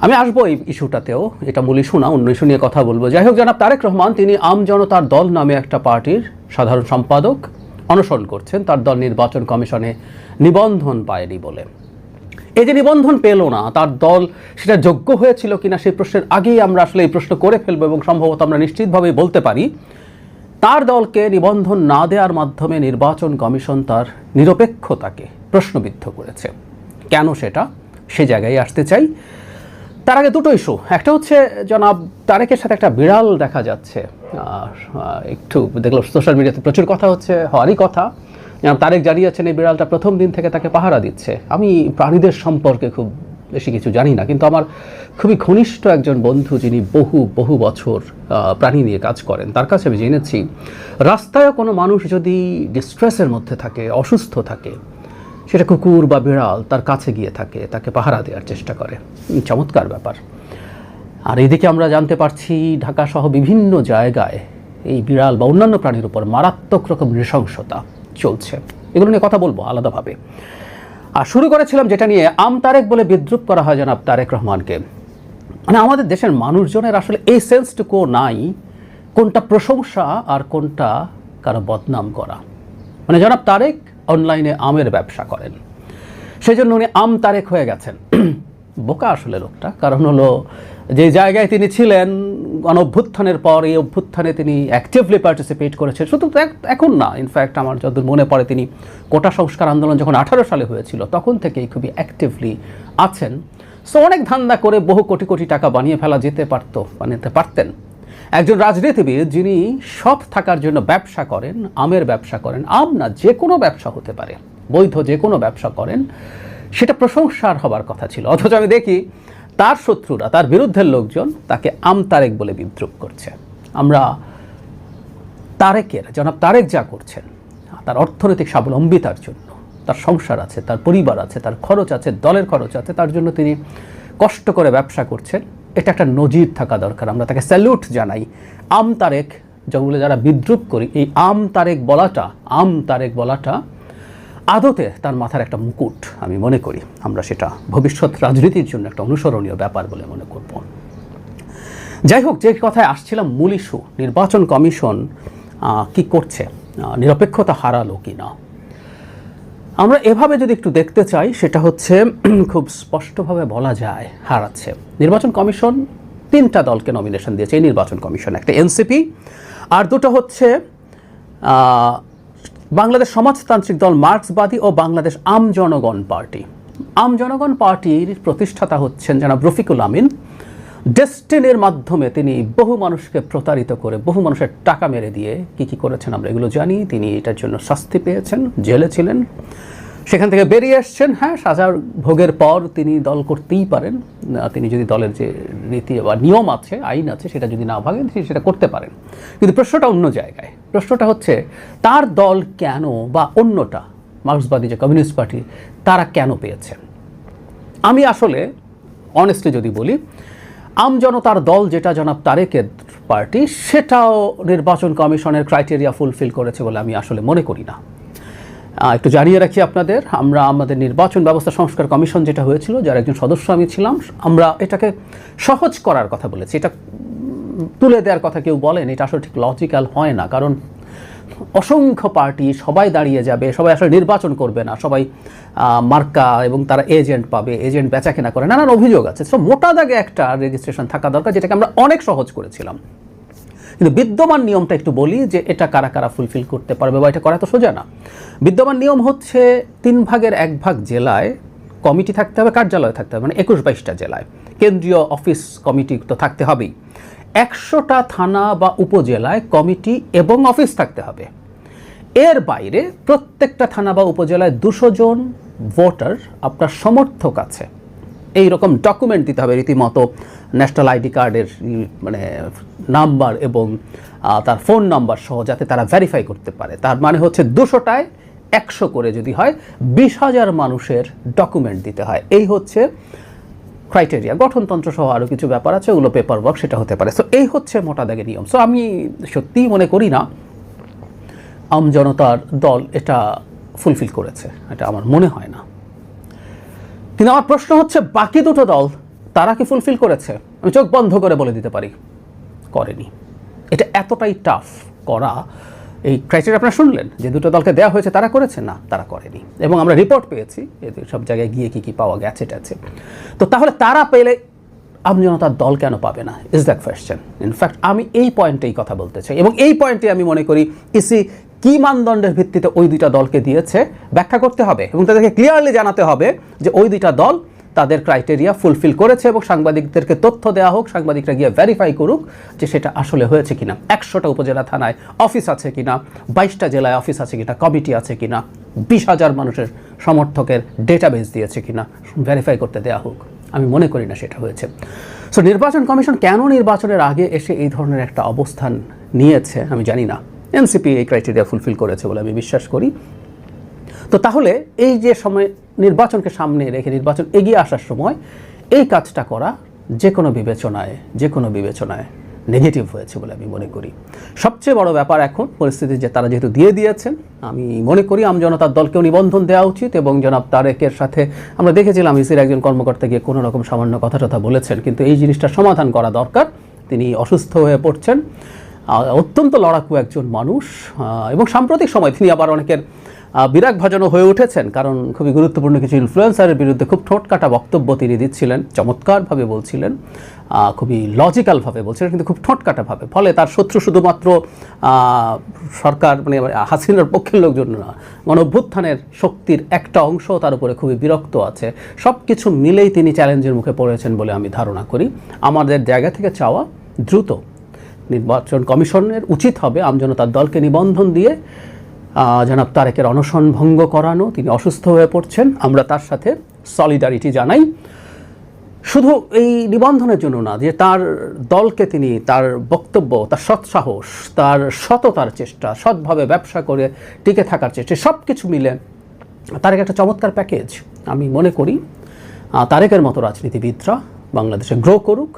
আমি আসব এই ইস্যুটাতেও, এটা মূল ইস্যু না অন্য ইস্যু নিয়ে কথা বলব। যাই হোক, জনাব তারেক রহমান, তিনি আম জনতার দল নামে একটা পার্টির সাধারণ সম্পাদক অনশন করছেন। তার দল নির্বাচন কমিশনে নিবন্ধন পায়নি বলে। এই যে নিবন্ধন পেল না, তার দল সেটা যোগ্য হয়েছিল কিনা সেই প্রশ্নের আগেই আমরা আসলে এই প্রশ্ন করে ফেলব এবং সম্ভবত আমরা নিশ্চিতভাবেই বলতে পারি, তার দলকে নিবন্ধন না দেওয়ার মাধ্যমে নির্বাচন কমিশন তার নিরপেক্ষতাকে প্রশ্নবিদ্ধ করেছে। কেন সেটা? সে জায়গায় আসতে চাই। তার আগে দুটো ইস্যু একটা হচ্ছে জনাব তারেকের সাথে একটা বিড়াল দেখা যাচ্ছে। একটু দেখল সোশ্যাল মিডিয়াতে প্রচুর কথা হচ্ছে, হওয়ারই কথা। জনাব তারেক জানিয়েছেন এই বিড়ালটা প্রথম দিন থেকে তাকে পাহারা দিচ্ছে। আমি প্রাণীদের সম্পর্কে খুব বেশি কিছু জানি না, কিন্তু আমার খুবই ঘনিষ্ঠ একজন বন্ধু যিনি বহু বহু বছর প্রাণী নিয়ে কাজ করেন, তার কাছে আমি জেনেছি রাস্তায় কোনো মানুষ যদি ডিস্ট্রেসের মধ্যে থাকে, অসুস্থ থাকে সেটা কুকুর বা বিড়াল তার কাছে গিয়ে থাকে, তাকে পাহারা দেওয়ার চেষ্টা করে। চমৎকার ব্যাপার। আর এইদিকে আমরা জানতে পারছি, ঢাকা সহ বিভিন্ন জায়গায় এই বিড়াল বা অন্যান্য প্রাণীর উপর মারাত্মক রকম নৃশংসতা চলছে। এগুলো নিয়ে কথা বলব আলাদাভাবে। আর শুরু করেছিলাম যেটা নিয়ে আম তারেক বলে বিদ্রুপ করা হয় জনাব তারেক রহমানকে। মানে আমাদের দেশের মানুষজনের আসলে এই সেন্সটুকু নাই, কোনটা প্রশংসা আর কোনটা কারও বদনাম করা। মানে জনাব তারেক অনলাইনে আমের ব্যবসা করেন। সেই জন্য উনি আম তারেক হয়ে গেছেন। বোকা আসলে লোকটা, কারণ হলো যে জায়গায় তিনি ছিলেন গণ অভ্যুত্থানের পর এই অভ্যুত্থানে তিনি অ্যাক্টিভলি পার্টিসিপেট করেছেন। শুধু এখন না ইনফ্যাক্ট আমার যতদূর মনে পড়ে, তিনি কোটা সংস্কার আন্দোলন যখন আঠারো সালে হয়েছিল, তখন থেকেই খুবই অ্যাক্টিভলি আছেন। সো অনেক ধান্দা করে বহু কোটি কোটি টাকা বানিয়ে ফেলা যেতে পারতো, বানাতে পারতেন। একজন রাজনীতিবিদ যিনি সব থাকার জন্য ব্যবসা করেন, আমের ব্যবসা করেন, আম না যে কোনো ব্যবসা হতে পারে, বৈধ যে কোনো ব্যবসা করেন, সেটা প্রশংসার হবার কথা ছিল। অথচ আমি দেখি তার শত্রুরা, তার বিরুদ্ধের লোকজন তাকে আম তারেক বলে বিদ্রুপ করছে। আমরা তারেকের, জনাব তারেক যা করছেন, তার অর্থনৈতিক স্বাবলম্বিতার জন্য, তার সংসার আছে, তার পরিবার আছে, তার খরচ আছে, দলের খরচ আছে, তার জন্য তিনি কষ্ট করে ব্যবসা করছেন। এটা একটা নজির থাকা দরকার। আমরা তাকে স্যালুট জানাই। আম তারেক যেগুলো যারা বিদ্রুপ করি, এই আম তারেক বলাটা, আম তারেক বলাটা আদতে তার মাথার একটা মুকুট, আমি মনে করি। আমরা সেটা ভবিষ্যৎ রাজনীতির জন্য একটা অনুসরণীয় ব্যাপার বলে মনে করব। যাই হোক, যে কথায় আসছিলাম, মূল ইস্যু নির্বাচন কমিশন কি করছে? নিরপেক্ষতা হারালো কি না আমরা এভাবে যদি একটু দেখতে চাই, সেটা হচ্ছে খুব স্পষ্টভাবে বলা যায়, হারাচ্ছে। নির্বাচন কমিশন তিনটা দলকে নমিনেশন দিয়েছে, এই নির্বাচন কমিশন, একটা এনসিপি, আর দুটো হচ্ছে বাংলাদেশ সমাজতান্ত্রিক দল মার্ক্সবাদী ও বাংলাদেশ আম জনগণ পার্টি। আম জনগণ পার্টির প্রতিষ্ঠাতা হচ্ছেন জনাব রফিকুল আমিন। ডেস্টিনের মাধ্যমে তিনি বহু মানুষকে প্রতারিত করে, বহু মানুষের টাকা মেরে দিয়ে কি কি করেছেন আমরা এগুলো জানি। তিনি এটার জন্য শাস্তি পেয়েছেন, জেলে ছিলেন। সেখান থেকে বেরিয়ে এসছেন। হ্যাঁ সাজার ভোগের পর তিনি দল করতেই পারেন। তিনি যদি দলের যে রীতি বা নিয়ম আছে, আইন আছে, সেটা যদি না ভাগেন তিনি সেটা করতে পারেন। কিন্তু প্রশ্নটা অন্য জায়গায়। প্রশ্নটা হচ্ছে, তার দল কেন বা অন্যটা, মার্ক্সবাদী যে কমিউনিস্ট পার্টি, তারা কেন পেয়েছেন? আমি আসলে অনেস্টলি যদি বলি আম জনতার দল যেটা জনাব তারেকের পার্টি, সেটাও নির্বাচন কমিশনের ক্রাইটেরিয়া ফুলফিল করেছে বলে আমি আসলে মনে করি না। একটু জানিয়ে রাখি আপনাদের, আমরা আমাদের নির্বাচন ব্যবস্থা সংস্কার কমিশন যেটা হয়েছিল, যার একজন সদস্য আমি ছিলাম, আমরা এটাকে সহজ করার কথা বলেছি। এটা তুলে দেওয়ার কথা কেউ বলেন, এটা আসলে ঠিক লজিক্যাল হয় না, কারণ অসংখ্য পার্টি সবাই দাঁড়িয়ে যাবে, সবাই আসলে নির্বাচন করবে না, সবাই মার্কা এবং তারা এজেন্ট পাবে এজেন্ট বেচা কেনা করে, নানান অভিযোগ আছে। সো মোটা দাগে একটা রেজিস্ট্রেশন থাকা দরকার, যেটাকে আমরা অনেক সহজ করেছিলাম। কিন্তু বিদ্যমান নিয়মটা একটু বলি যে, এটা কারা কারা ফুলফিল করতে পারবে বা এটা করা তো সোজা না। বিদ্যমান নিয়ম হচ্ছে তিন ভাগের এক ভাগ জেলায় কমিটি থাকতে হবে, কার্যালয় থাকতে হবে মানে একুশ বাইশটা জেলায়। কেন্দ্রীয় অফিস কমিটি তো থাকতে হবেই। একশোটা থানা বা উপজেলায় কমিটি এবং অফিস থাকতে হবে। এর বাইরে প্রত্যেকটা থানা বা উপজেলায় দুশো জন ভোটার আপনার সমর্থক আছে। এই রকম ডকুমেন্ট দিতে হবে রীতিমতো ন্যাশনাল আইডি কার্ডের মানে নাম্বার এবং তার ফোন নাম্বার সহ যাতে তারা ভেরিফাই করতে পারে। তার মানে হচ্ছে দুশোটায় একশো করে যদি হয়, বিশ হাজার মানুষের ডকুমেন্ট দিতে হয়। এই হচ্ছে ক্রাইটেরিয়া গঠনতন্ত্র সহ আরও কিছু ব্যাপার আছে, ওগুলো পেপার ওয়ার্ক সেটা হতে পারে। সো এই হচ্ছে মোটা দাগে নিয়ম। সো আমি সত্যিই মনে করি না, আম জনতার দল এটা ফুলফিল করেছে, এটা আমার মনে হয় না। কিন্তু আমার প্রশ্ন হচ্ছে, বাকি দুটো দল, তারা কি ফুলফিল করেছে? আমি চোখ বন্ধ করে বলে দিতে পারি, করেনি। এটা এতটাই টাফ করা এই ক্রাইটেরিয়া আপনারা শুনলেন, যে দুটো দলকে দেওয়া হয়েছে, তারা করেছে? না, তারা করেনি। এবং আমরা রিপোর্ট পেয়েছি সব জায়গায় গিয়ে কি কি পাওয়া গেছে টাছে তো তাহলে তারা পেলে আমজনতার দল কেন পাবে না? ইজ দ্যাট কোয়েশ্চেন ইনফ্যাক্ট আমি এই পয়েন্টেই কথা বলতে চাই। এবং এই পয়েন্টে আমি মনে করি ইসি কি মানদণ্ডের ভিত্তিতে ওই দুইটা দলকে দিয়েছে? ব্যাখ্যা করতে হবে। এবং তাদেরকে ক্লিয়ারলি জানাতে হবে যে ওই দুইটা দল তাদের ক্রাইটেরিয়া ফুলফিল করেছে এবং সাংবাদিকদেরকে তথ্য দেওয়া হোক, সাংবাদিকরা গিয়ে ভেরিফাই করুক যে সেটা আসলে হয়েছে কিনা। একশোটা উপজেলা থানায় অফিস আছে কিনা, বাইশটা জেলায় অফিস আছে কিনা কমিটি আছে কিনা, বিশ হাজার মানুষের সমর্থকের ডেটাবেস দিয়েছে কিনা ভেরিফাই করতে দেওয়া হোক। আমি মনে করি না সেটা হয়েছে। সো নির্বাচন কমিশন কেন নির্বাচনের আগে এসে এই ধরনের একটা অবস্থান নিয়েছে আমি জানি না। এনসিপি এই ক্রাইটেরিয়া ফুলফিল করেছে বলে আমি বিশ্বাস করি। তো তাহলে এই যে সময় নির্বাচনকে সামনে রেখে নির্বাচন এগিয়ে আসার সময় এই কাজটা করা যে কোনো বিবেচনায়, যে কোনো বিবেচনায় নেগেটিভ হয়েছে বলে আমি মনে করি। সবচেয়ে বড় ব্যাপার এখন পরিস্থিতি যে তারা যেহেতু দিয়ে দিয়েছেন, আমি মনে করি আমজনতার দলকেও নিবন্ধন দেওয়া উচিত এবং জনাব তারেকের সাথে আমরা দেখেছিলাম ইসির একজন কর্মকর্তা গিয়ে কোনো রকম সামান্য কথা টথা বলেছেন, কিন্তু এই জিনিসটা সমাধান করা দরকার। তিনি অসুস্থ হয়ে পড়ছেন। অত্যন্ত লড়াকু একজন মানুষ এবং সাম্প্রতিক সময় তিনি আবার অনেকের বিরাগ ভাজনও হয়ে উঠেছেন, কারণ খুবই গুরুত্বপূর্ণ কিছু ইনফ্লুয়েন্সারের বিরুদ্ধে খুব ঠোঁটকাটা বক্তব্য তিনি দিচ্ছিলেন, চমৎকারভাবে বলছিলেন খুবই লজিক্যালভাবে বলছিলেন, কিন্তু খুব ঠোঁটকাটাভাবে। ফলে তার শত্রু শুধুমাত্র সরকার মানে হাসিনার পক্ষের লোকজন না গণ অভ্যুত্থানের শক্তির একটা অংশ তার উপরে খুবই বিরক্ত আছে। সব কিছু মিলেই তিনি চ্যালেঞ্জের মুখে পড়েছেন বলে আমি ধারণা করি। আমাদের জায়গা থেকে চাওয়া দ্রুত। নির্বাচন কমিশনের উচিত হবে আমজনতার দলকে নিবন্ধন দিয়ে জনাব তারেকের অনশন ভঙ্গ করানো, তিনি অসুস্থ হয়ে পড়ছেন, আমরা তার সাথে সলিডারিটি জানাই। শুধু এই নিবন্ধনের জন্য না, যে তার দলকে তিনি, তার বক্তব্য, তার সৎসাহস, তার সততার চেষ্টা, সৎভাবে ব্যবসা করে টিকে থাকার চেষ্টা সব কিছু মিলে তারেক একটা চমৎকার প্যাকেজ আমি মনে করি তারেকের মতো রাজনীতিবিদরা বাংলাদেশে গ্রো করুক।